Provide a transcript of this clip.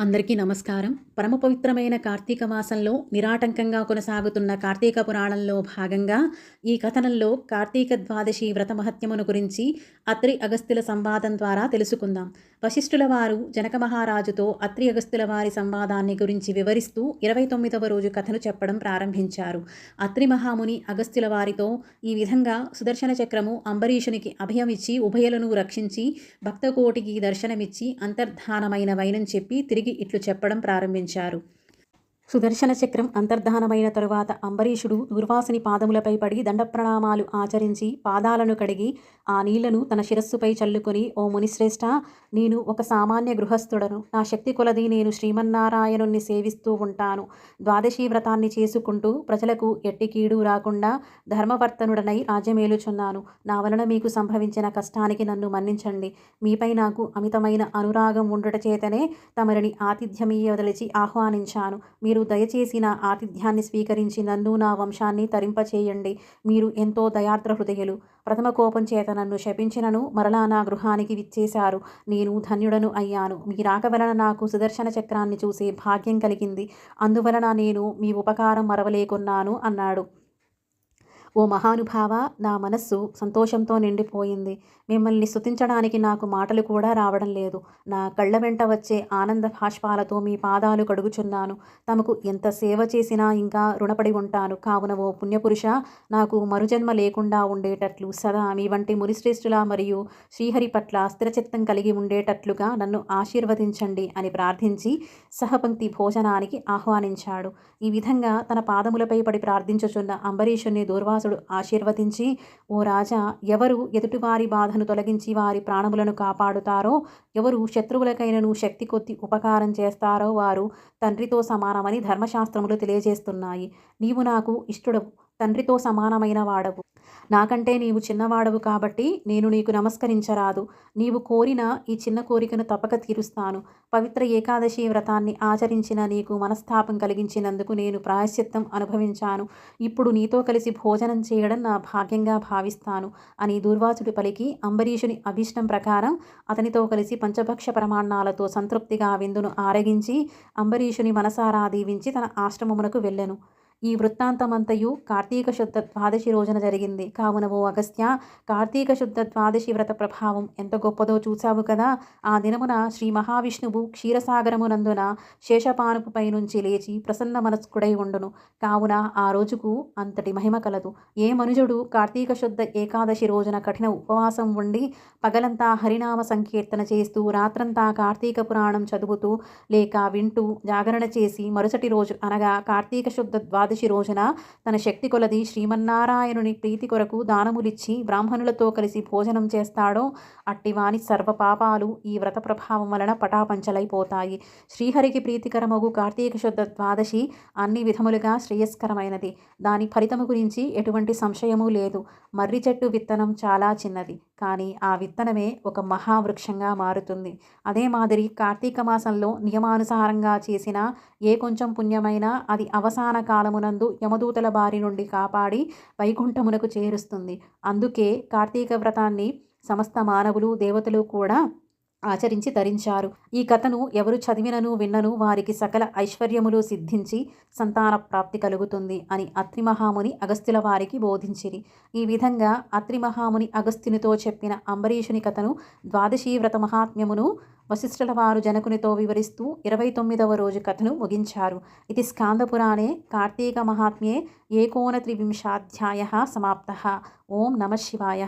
అందరికీ నమస్కారం. పరమ పవిత్రమైన కార్తీక మాసంలో నిరాటంకంగా కొనసాగుతున్న కార్తీక పురాణంలో భాగంగా ఈ కథనంలో కార్తీక ద్వాదశి వ్రత మహత్యమును గురించి అత్రి అగస్తుల సంవాదం ద్వారా తెలుసుకుందాం. వశిష్ఠుల వారు జనక మహారాజుతో అత్రి అగస్తుల వారి సంవాదాన్ని గురించి వివరిస్తూ ఇరవై తొమ్మిదవ రోజు కథను చెప్పడం ప్రారంభించారు. అత్రి మహాముని అగస్తుల వారితో ఈ విధంగా సుదర్శన చక్రము అంబరీషునికి అభయమిచ్చి ఉభయలను రక్షించి భక్తకోటికి దర్శనమిచ్చి అంతర్ధానమైన వైనం చెప్పి తిరిగి ఇట్లు చెప్పడం ప్రారంభించారు. సుదర్శన చక్రం అంతర్ధానమైన తరువాత అంబరీషుడు దుర్వాసుని పాదములపై పడి దండప్రణామాలు ఆచరించి పాదాలను కడిగి ఆ నీళ్ళను తన శిరస్సుపై చల్లుకొని ఓ మునిశ్రేష్ఠ నేను ఒక సామాన్య గృహస్థుడను. నా శక్తి కొలది నేను శ్రీమన్నారాయణుణ్ణి సేవిస్తూ ఉంటాను. ద్వాదశీ వ్రతాన్ని చేసుకుంటూ ప్రజలకు ఎట్టి కీడు రాకుండా ధర్మవర్తనుడనై రాజ్యమేలుచున్నాను. నా వలన మీకు సంభవించిన కష్టానికి నన్ను మన్నించండి. మీపై నాకు అమితమైన అనురాగం ఉండుట చేతనే తమరిని ఆతిథ్యమీయవదలిచి ఆహ్వానించాను. మీరు దయచేసి నా ఆతిథ్యాన్ని స్వీకరించి నన్ను నా వంశాన్ని తరింపచేయండి. మీరు ఎంతో దయార్ద్ర హృదయులు. ప్రథమ కోపం చేత నన్ను శపించినను మరలా నా గృహానికి విచ్చేశారు. నేను ధన్యుడను అయ్యాను. మీ రాక వలన నాకు సుదర్శన చక్రాన్ని చూసే భాగ్యం కలిగింది. అందువలన నేను మీ ఉపకారం మరవలేకున్నాను అన్నాడు. ఓ మహానుభావ నా మనస్సు సంతోషంతో నిండిపోయింది. మిమ్మల్ని స్థుతించడానికి నాకు మాటలు కూడా రావడం లేదు. నా కళ్ళ వెంట వచ్చే ఆనంద భాష్పాలతో మీ పాదాలు కడుగుచున్నాను. తమకు ఎంత సేవ చేసినా ఇంకా రుణపడి ఉంటాను. కావున ఓ పుణ్యపురుష నాకు మరుజన్మ లేకుండా ఉండేటట్లు సదా మీ వంటి మునిశ్రేష్ఠుల మరియు శ్రీహరి పట్ల స్థిరచిత్తం కలిగి ఉండేటట్లుగా నన్ను ఆశీర్వదించండి అని ప్రార్థించి సహపంక్తి భోజనానికి ఆహ్వానించాడు. ఈ విధంగా తన పాదములపై పడి ప్రార్థించుచున్న అంబరీషుని దూర్వా శ్రీనివాసుడు ఆశీర్వదించి ఓ రాజా ఎవరు ఎదుటివారి బాధను తొలగించి వారి ప్రాణములను కాపాడుతారో ఎవరు శత్రువులకైనను శక్తి కొద్ది ఉపకారం చేస్తారో వారు తండ్రితో సమానమని ధర్మశాస్త్రములు తెలియజేస్తున్నాయి. నీవు నాకు ఇష్టడవు. తండ్రితో సమానమైన వాడవు. నాకంటే నీవు చిన్నవాడవు కాబట్టి నేను నీకు నమస్కరించరాదు. నీవు కోరిన ఈ చిన్న కోరికను తప్పక తీరుస్తాను. పవిత్ర ఏకాదశి వ్రతాన్ని ఆచరించిన నీకు మనస్తాపం కలిగించినందుకు నేను ప్రాయశ్చిత్తం అనుభవించాను. ఇప్పుడు నీతో కలిసి భోజనం చేయడం నా భాగ్యంగా భావిస్తాను అని దుర్వాసుడు పలికి అంబరీషుని అభిష్టం ప్రకారం అతనితో కలిసి పంచభక్ష ప్రమాణాలతో సంతృప్తిగా విందును ఆరగించి అంబరీషుని మనసారా దీవించి తన ఆశ్రమమునకు వెళ్ళెను. ఈ వృత్తాంతమంతయు కార్తీక శుద్ధ ద్వాదశి రోజున జరిగింది. కావున ఓ అగస్త్య కార్తీక శుద్ధ ద్వాదశి వ్రత ప్రభావం ఎంత గొప్పదో చూశావు కదా. ఆ దినమున శ్రీ మహావిష్ణువు క్షీరసాగరమునందున శేషపానుపుపై నుంచి లేచి ప్రసన్న మనస్కుడై ఉండును. కావున ఆ రోజుకు అంతటి మహిమ కలదు. ఏ మనుజుడు కార్తీక శుద్ధ ఏకాదశి రోజున కఠిన ఉపవాసం ఉండి పగలంతా హరినామ సంకీర్తన చేస్తూ రాత్రంతా కార్తీక పురాణం చదువుతూ లేక వింటూ జాగరణ చేసి మరుసటి రోజు అనగా కార్తీక శుద్ధ ద్వాద ద్వాదశి రోజున తన శక్తి కొలది శ్రీమన్నారాయణుని ప్రీతి కొరకు దానములిచ్చి బ్రాహ్మణులతో కలిసి భోజనం చేస్తాడో అట్టివాని సర్వ పాపాలు ఈ వ్రత ప్రభావం వలన పటాపంచలైపోతాయి. శ్రీహరికి ప్రీతికరమగు కార్తీక శుద్ధ ద్వాదశి అన్ని విధములుగా శ్రేయస్కరమైనది. దాని ఫలితము గురించి ఎటువంటి సంశయము లేదు. మర్రి చెట్టు విత్తనం చాలా చిన్నది. కానీ ఆ విత్తనమే ఒక మహావృక్షంగా మారుతుంది. అదే మాదిరి కార్తీక మాసంలో నియమానుసారంగా చేసిన ఏ కొంచెం పుణ్యమైనా అది అవసాన కాలము కాలమునందు యమదూతల బారి నుండి కాపాడి వైకుంఠమునకు చేరుస్తుంది. అందుకే కార్తీక వ్రతాన్ని సమస్త మానవులు దేవతలు కూడా ఆచరించి ధరించారు. ఈ కథను ఎవరు చదివినను విన్నను వారికి సకల ఐశ్వర్యములు సిద్ధించి సంతాన ప్రాప్తి కలుగుతుంది అని అత్రి మహాముని అగస్త్యుల వారికి బోధించిరి. ఈ విధంగా అత్రి మహాముని అగస్త్యునితో చెప్పిన అంబరీషుని కథను ద్వాదశీ వ్రత మహాత్మ్యమును వశిష్ఠుల వారు జనకునితో వివరిస్తూ ఇరవై తొమ్మిదవ రోజు కథను ముగించారు. ఇది స్కాందపురాణే కార్తీక మహాత్మ్యే ఏకోనత్రివింశాధ్యాయ సమాప్త. ఓం నమ శివాయ.